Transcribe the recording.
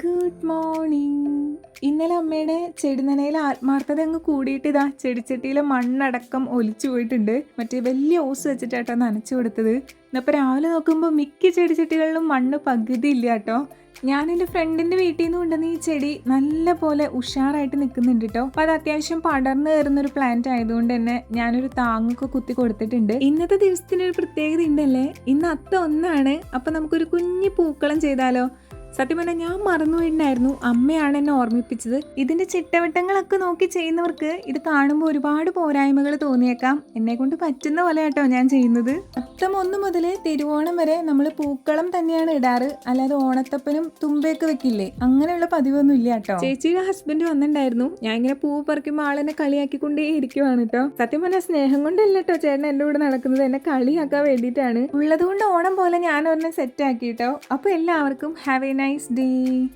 Good morning ഇന്നലെ അമ്മയുടെ ചെടിനനയിൽ ആത്മാർത്ഥത അങ്ങ് കൂടിയിട്ട് ഇതാ ചെടിച്ചട്ടിയിലെ മണ്ണടക്കം ഒലിച്ചു പോയിട്ടുണ്ട്. മറ്റേ വലിയ ഓസ് വെച്ചിട്ടാട്ടോ നനച്ചു കൊടുത്തത്. ഇന്നപ്പോൾ രാവിലെ നോക്കുമ്പോൾ മിക്ക ചെടിച്ചട്ടികളിലും മണ്ണ് പകുതി ഇല്ല കേട്ടോ. ഞാൻ എന്റെ ഫ്രണ്ടിന്റെ വീട്ടിൽ നിന്ന് കൊണ്ടുവന്ന ഈ ചെടി നല്ല പോലെ ഉഷാറായിട്ട് നിൽക്കുന്നുണ്ട് കേട്ടോ. അപ്പോൾ അത് അത്യാവശ്യം പടർന്നു കയറുന്ന ഒരു പ്ലാന്റ് ആയതുകൊണ്ട് തന്നെ ഞാനൊരു താങ്ങൊക്കെ കുത്തി കൊടുത്തിട്ടുണ്ട്. ഇന്നത്തെ ദിവസത്തിനൊരു പ്രത്യേകത ഉണ്ടല്ലേ? ഇന്ന് അത്ത ഒന്നാണ്. അപ്പോൾ നമുക്കൊരു കുഞ്ഞു പൂക്കളം ചെയ്താലോ? സത്യം പറഞ്ഞാൽ ഞാൻ മറന്നുപോയിട്ടുണ്ടായിരുന്നു അമ്മയാണ് എന്നെ ഓർമ്മിപ്പിച്ചത്. ഇതിന്റെ ചിട്ടവട്ടങ്ങളൊക്കെ നോക്കി ചെയ്യുന്നവർക്ക് ഇത് കാണുമ്പോൾ ഒരുപാട് പോരായ്മകൾ തോന്നിയേക്കാം. എന്നെ കൊണ്ട് പറ്റുന്ന പോലെ കേട്ടോ ഞാൻ ചെയ്യുന്നത്. അത്തം ഒന്ന് മുതൽ തിരുവോണം വരെ നമ്മൾ പൂക്കളം തന്നെയാണ് ഇടാറ്. അല്ലാതെ ഓണത്തപ്പനും തുമ്പയൊക്കെ വെക്കില്ലേ? അങ്ങനെയുള്ള പതിവൊന്നും ഇല്ല കേട്ടോ ചേച്ചിയുടെ ഹസ്ബൻഡ് വന്നിട്ടുണ്ടായിരുന്നു. ഞാൻ ഇങ്ങനെ പൂ പറിക്കുമ്പോൾ ആളെന്നെ കളിയാക്കിക്കൊണ്ടേ ഇരിക്കുവാണ് കേട്ടോ സത്യം പറഞ്ഞാൽ സ്നേഹം കൊണ്ടല്ല കേട്ടോ ചേട്ടൻ എന്റെ കൂടെ നടക്കുന്നത്. എന്നെ കളിയാക്കാൻ വേണ്ടിയിട്ടാണ്. ഉള്ളത് കൊണ്ട് ഓണം പോലെ ഞാൻ ഒരെണ്ണം സെറ്റ് ആക്കി കേട്ടോ അപ്പോൾ എല്ലാവർക്കും ഹാവ് എ nice day.